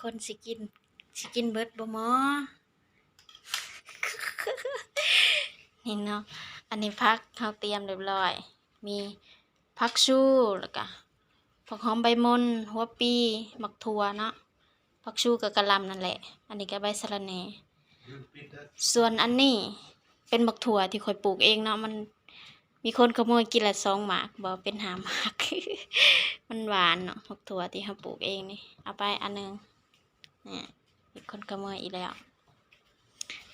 คนสิกินสิกินเบิดบ่หมอนี่เนาะอันนี้พักเขาเตรียมเรียบร้อย มีพักชูแล้วก็ผักหอมใบมนหัวปีหมักถั่วเนาะผักชูกับกะหล่ำนั่นแหละ อันนี้ก็ใบสะระแหน่ส่วนอันนี้เป็นหมักถั่วที่คอยปลูกเองเนาะมันมีคนขโมยกินละสองหมากบอกเป็นหาหมาก มันหวานเนาะหมักถั่วที่เขาปลูกเองนี่ เอาไปอันหนึง นี่มีคนขโมยอีกแล้ว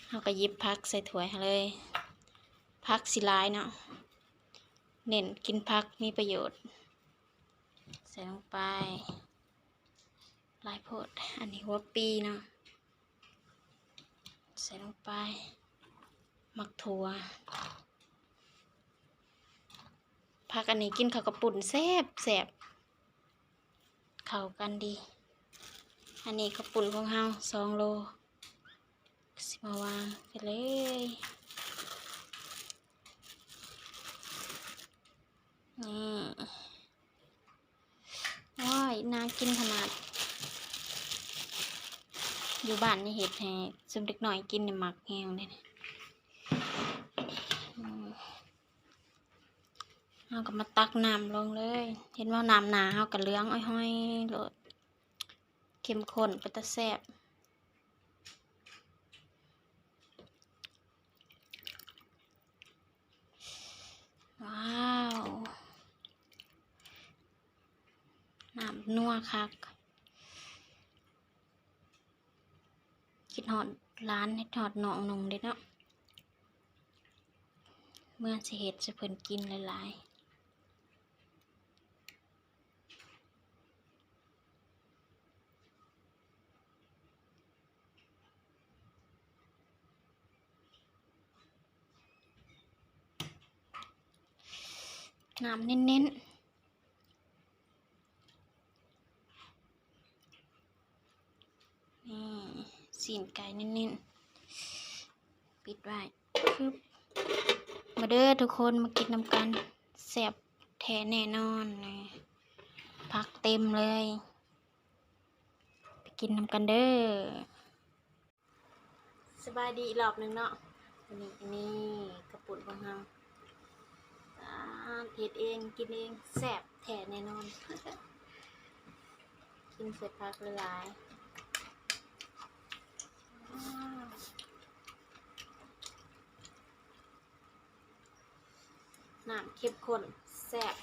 เขาก็ยิบพักใส่ถ้วยเลย พักสิหลายเนาะ เน้นกินพักมีประโยชน์ ใส่ลงไป ลายโพด อันนี้หัวปีเนาะ ใส่ลงไป หมักถั่วผักอันนี้กินข้าวกับปุ่นแซ่บแซ่บเข้ากันดี อันนี้ข้าวปุ่นของเฮาสองโลสิมาวางไปเลยนี่ว้ายน่ากินขนาด อยู่บ้านนี่เห็ดให้ซุมเด็กหน่อยกินเนี่ยมักแฮงเลยเอาก็มาตักน้ำลงเลย เห็นว่าน้ำหนาเอากับเลื้องอ้อยๆโหลด เข้มข้นเป็นตะแซ่บว้าวน้ำนัวคักคิดหอดร้านให้หอดหนองนงเด้เนาะเมื่อสิเฮ็ดจะเพิ่นกินหลายๆ น้ำเน้นๆนี่สีนไก่เน้นๆ ปิดไว้ปึ๊บมาเด้อทุกคนมากินน้ำกันแซ่บแท้แน่นอนเลยพักเต็มเลย ไปกินน้ำกันเด้อสบายดีอีกรอบหนึ่งเนาะวันนี้นนี้กระปุกของเรา อ่าเฮ็ดเองกินเองแซ่บแท้แน่นอน กินเสร็จพักละลายอ้าวน้ำเข้มข้นแซ่บ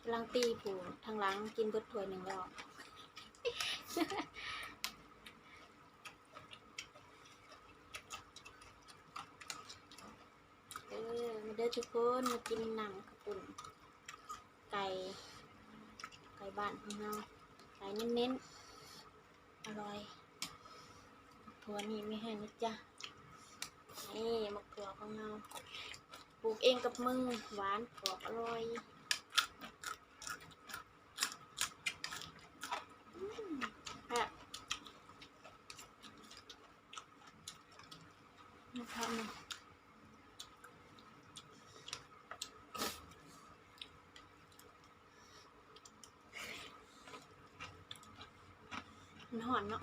กำลังตีผูทางหลังกินเบิดถ้วยหนึ่งแล้ว เออมาเด้อ ทุกคนมากินหนังกระปุ่นไก่ ไก่บ้านของเราไก่เน้นๆ อร่อยถั่วนี่ไม่ให้นะจ๊ะ นี่มะเขือของเราปลูกเองกับมือหวานกรอบอร่อยอืมแบบนะครับนะมันห อนเนาะ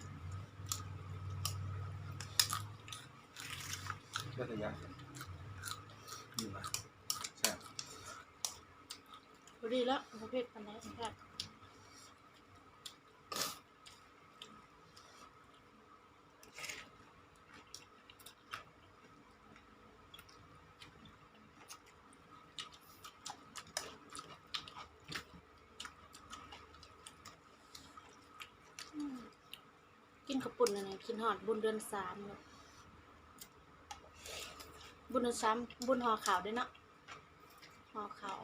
ก็จะยากอยู่นะใช่พอดีแล้วประเภทปันไดแค่บอืมกินกระปุ่นอะไรกินหอดบุญเดือนสามเลย บุญเดือนสามบุญห่อขาวด้วยเนาะห่อขาว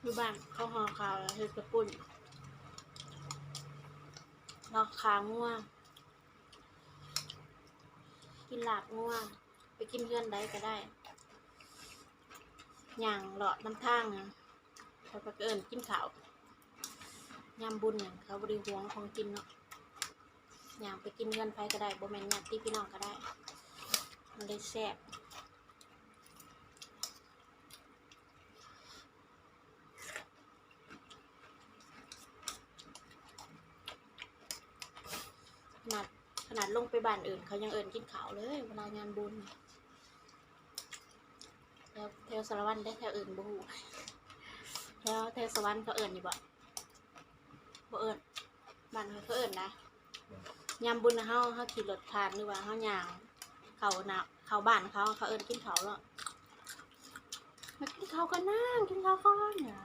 อยู่บ้านเขาห่อขาวแล้วเฮ็ดกระปุ่นเราขาง่วง กินหลาบง่วง ไปกินเพื่อนใดก็ได้ย่างเลาะน้ำทางนะเขาก็เอิญกินข้าวยามบุญเนี่ยเขาบริหวงของกินเนาะ อย่างไปกินเพื่อนไฟก็ได้โบแม่นญาติพี่น้องก็ได้ มันได้แซ่บขนาดขนาดลงไปบ้านอื่น เขายังเอิญกินขาวเลย เวลางานบุญแล้วแถวสารวันได้แถวอื่นบ่ฮู้แล้วแถวสวรรค์เขาเอิญอยู่บ่บ่เอิญบ้านเขาเอิญนะ ยามบุญนะเฮาเฮาขี่รถผ่านหรือว่าเฮาย่าง เขาหน่ะเขาบ้านเขาเขาเอิญกินเขาแล้วมากินเขากันนะกินเขาก่อนเนี่ย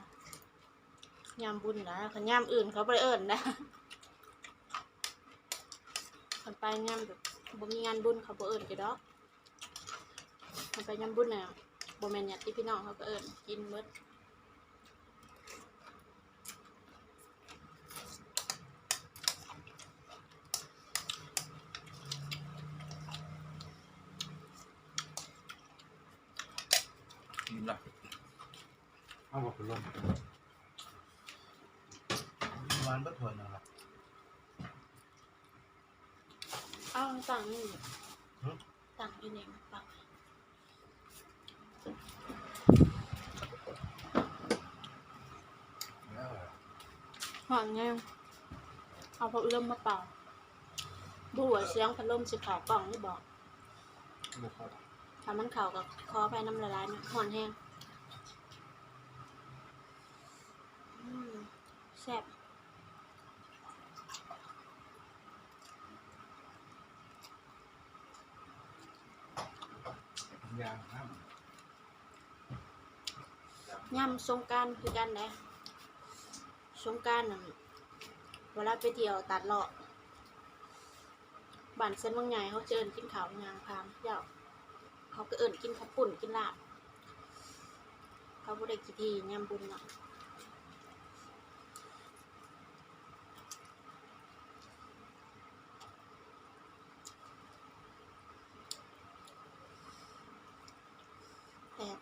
ยามบุญนะคันยามอื่นเขาไปเอิญนะมันไปงานแบบบ่มีงานบุญเขาบ่เอิ้นกี่ดอกมันไปงานบุญน่ะบ่แม่นญาติพี่น้องเขาก็เอิ้นกินเบิด ยิ้มละ เอาบอกเป็นลมวานบัดถวยนะครับเอาสั่งนี่สั่งอีนี่ปักแล้วหอมแงเอาพัดลมมาเป่าบัวเสียงพัดลมสิเข้ากล่องนี่บอกถ้ามันเข้าก็ขอไปน้ำละลายนะหอนแห้งอืม แซ่บยางห้ามย่ำสงกรารคือกันนะสงกรารน่ะเวลาไปเที่ยวตัดเลาะบ้านเส้นบางใหญ่เขาเจอกินข้าวยางพามเจ้าเขาก็เอิญกินข้าวปุ่นกินลาบเขาบ่ได้กินทียำบุญเนาะ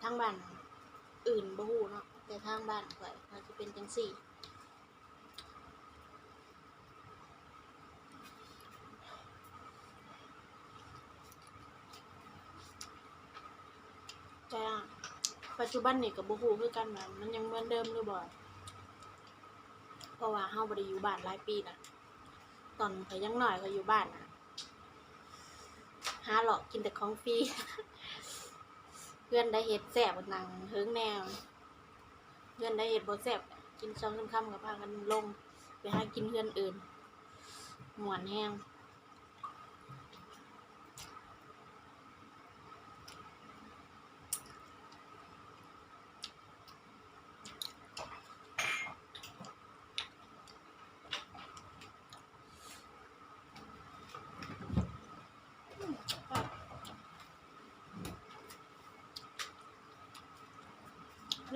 ทางบ้าน อื่นบ่ฮู้เนาะแต่ทางบ้านข่อยมันจะเป็นจังซี่แต่ปัจจุบันนี่กับบูฮูคือกันนะมันยังเหมือนเดิมหรือบ่เพราะว่าเฮาบ่ได้อยู่บ้านหลายปีนะตอนเขายังน้อยเขาอยู่บ้านนะหาหลอกกินแต่ของฟรี เพื่อนได้เห็ดแสบบหนังเฮิงแนวเพื่อนได้เห็ดบดแสบกินซ้ำค่ำๆกับพากันลง ไปหากินเพื่อนอื่นม่วนแฮง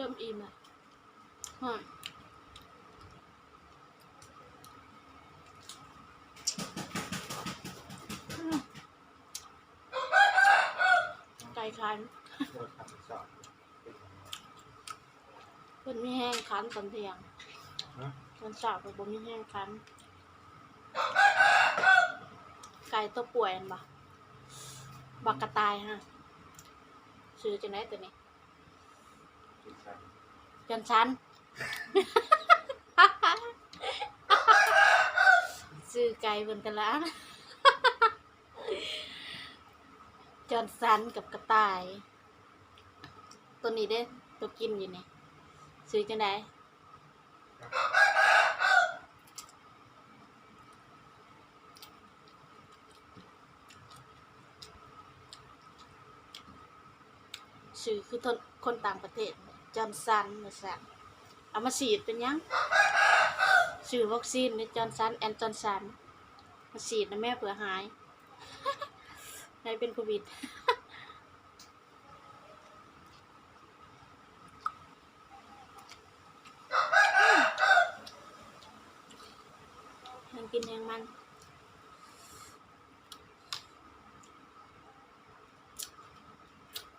เริ่มอิ่มแล้วฮะอืมไก่คันโดนขัดสอบเพิ่นมีแห้งคันตอนเที่ยงนะตอนเช้าก็บ่มีแห้งคันไก่ตัวป่วยอันบ่บักกระต่ายฮะซื้อจังได๋ตัวนี้กินใส่ จนชั้น ซื้อไก่บนกันแล้วจอนสันกับกระต่าย ตัวนี้เด้ตัวกินอยู่นี่ซื้อจังไดซื้อคือคนต่างประเทศ จอนสันมาสั่งเอามาฉีดเป็นยังซื้อวัคซีนในจอนสันแอนจอนสันมาฉีดนะแม่เผื่อหายให้เป็นโควิดยังกินยังมัน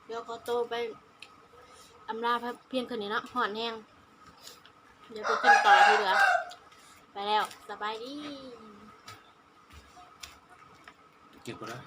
เดี๋ยวขอโตวไป อำลาเพียงคืนนี้เนาะหอนแห้งเดี๋ยวไปกินต่อที่เหลือ ไปแล้ว สบายดีเก็บก่อนนะ